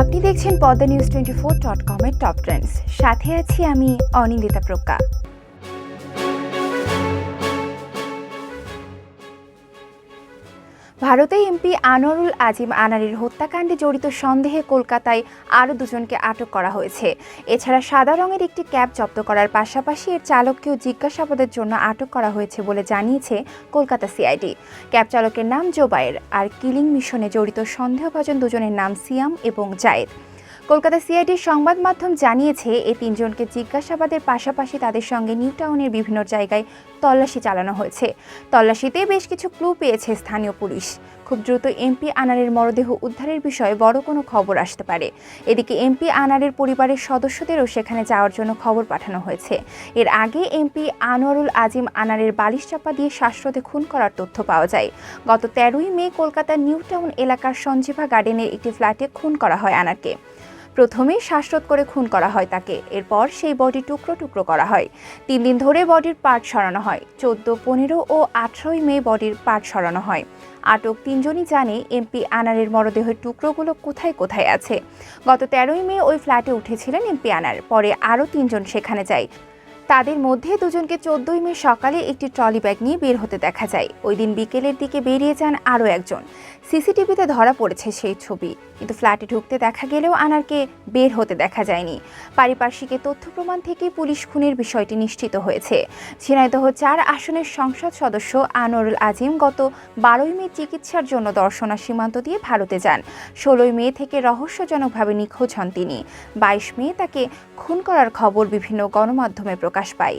আপনি দেখছেন Padma news twenty four dot কমের টপ ট্রেন্ডস। সাথে আছি আমি অনিন্দিতা প্রজ্ঞা। ভারতে এমপি আনোয়ারুল আজিম আনারির হত্যাকাণ্ডে জড়িত সন্দেহে কলকাতায় আরও দুজনকে আটক করা হয়েছে। এছাড়া সাদা রঙের একটি ক্যাব জব্দ করার পাশাপাশি এর চালককেও জিজ্ঞাসাবাদের জন্য আটক করা হয়েছে বলে জানিয়েছে কলকাতা সিআইডি। ক্যাব চালকের নাম জোবায়ের আর কিলিং মিশনে জড়িত সন্দেহভাজন দুজনের নাম সিয়াম এবং জায়েদ। কলকাতা সিআইডির সংবাদ মাধ্যম জানিয়েছে এই তিনজনকে জিজ্ঞাসাবাদের পাশাপাশি তাদের সঙ্গে নিউ টাউনের বিভিন্ন জায়গায় তল্লাশি চালানো হয়েছে। তল্লাশিতে বেশ কিছু ক্লু পেয়েছে স্থানীয় পুলিশ। খুব দ্রুত এমপি আনারের মরদেহ উদ্ধারের বিষয়ে বড় কোনো খবর আসতে পারে। এদিকে এমপি আনারের পরিবারের সদস্যদেরও সেখানে যাওয়ার জন্য খবর পাঠানো হয়েছে। এর আগে এমপি আনোয়ারুল আজিম আনারের বালিশ চাপা দিয়ে শ্বাসরোধে খুন করার তথ্য পাওয়া যায়। গত তেরোই মে কলকাতার নিউ টাউন এলাকার সঞ্জীভা গার্ডেনের একটি ফ্ল্যাটে খুন করা হয় আনারকে। প্রথমে শ্বাসরোধ করে খুন করা হয় তাকে। এরপর সেই বডি টুকরো টুকরো করা হয়। তিন দিন ধরে বডির পার্ট সরানো হয়। চোদ্দ, পনেরো ও আঠারোই মে বডির পার্ট সরানো হয়। আটক তিনজনই জানে এমপি আনারের মরদেহের টুকরোগুলো কোথায় কোথায় আছে। গত তেরোই মে ওই ফ্ল্যাটে উঠেছিলেন এমপি আনার। পরে আরও তিনজন সেখানে যায়। তাদের মধ্যে দুজনকে চোদ্দই মে সকালে একটি ট্রলি ব্যাগ নিয়ে বের হতে দেখা যায়। ওই দিন বিকেলের দিকে বেরিয়ে যান আরও একজন। সিসিটিভিতে ধরা পড়েছে সেই ছবি। কিন্তু ফ্ল্যাটে ঢুকতে দেখা গেলেও আনারকে বের হতে দেখা যায়নি। পারিপার্শ্বিকের তথ্য প্রমাণ থেকে পুলিশ খুনের বিষয়টি নিশ্চিত হয়েছে। ঝিনাইদহ চার আসনের সংসদ সদস্য আনোয়ারুল আজিম গত বারোই মে চিকিৎসার জন্য দর্শনা সীমান্ত দিয়ে ভারতে যান। ষোলোই মে থেকে রহস্যজনকভাবে নিখোঁজ হন তিনি। বাইশ মে তাকে খুন করার খবর বিভিন্ন গণমাধ্যমে প্রকাশ পায়।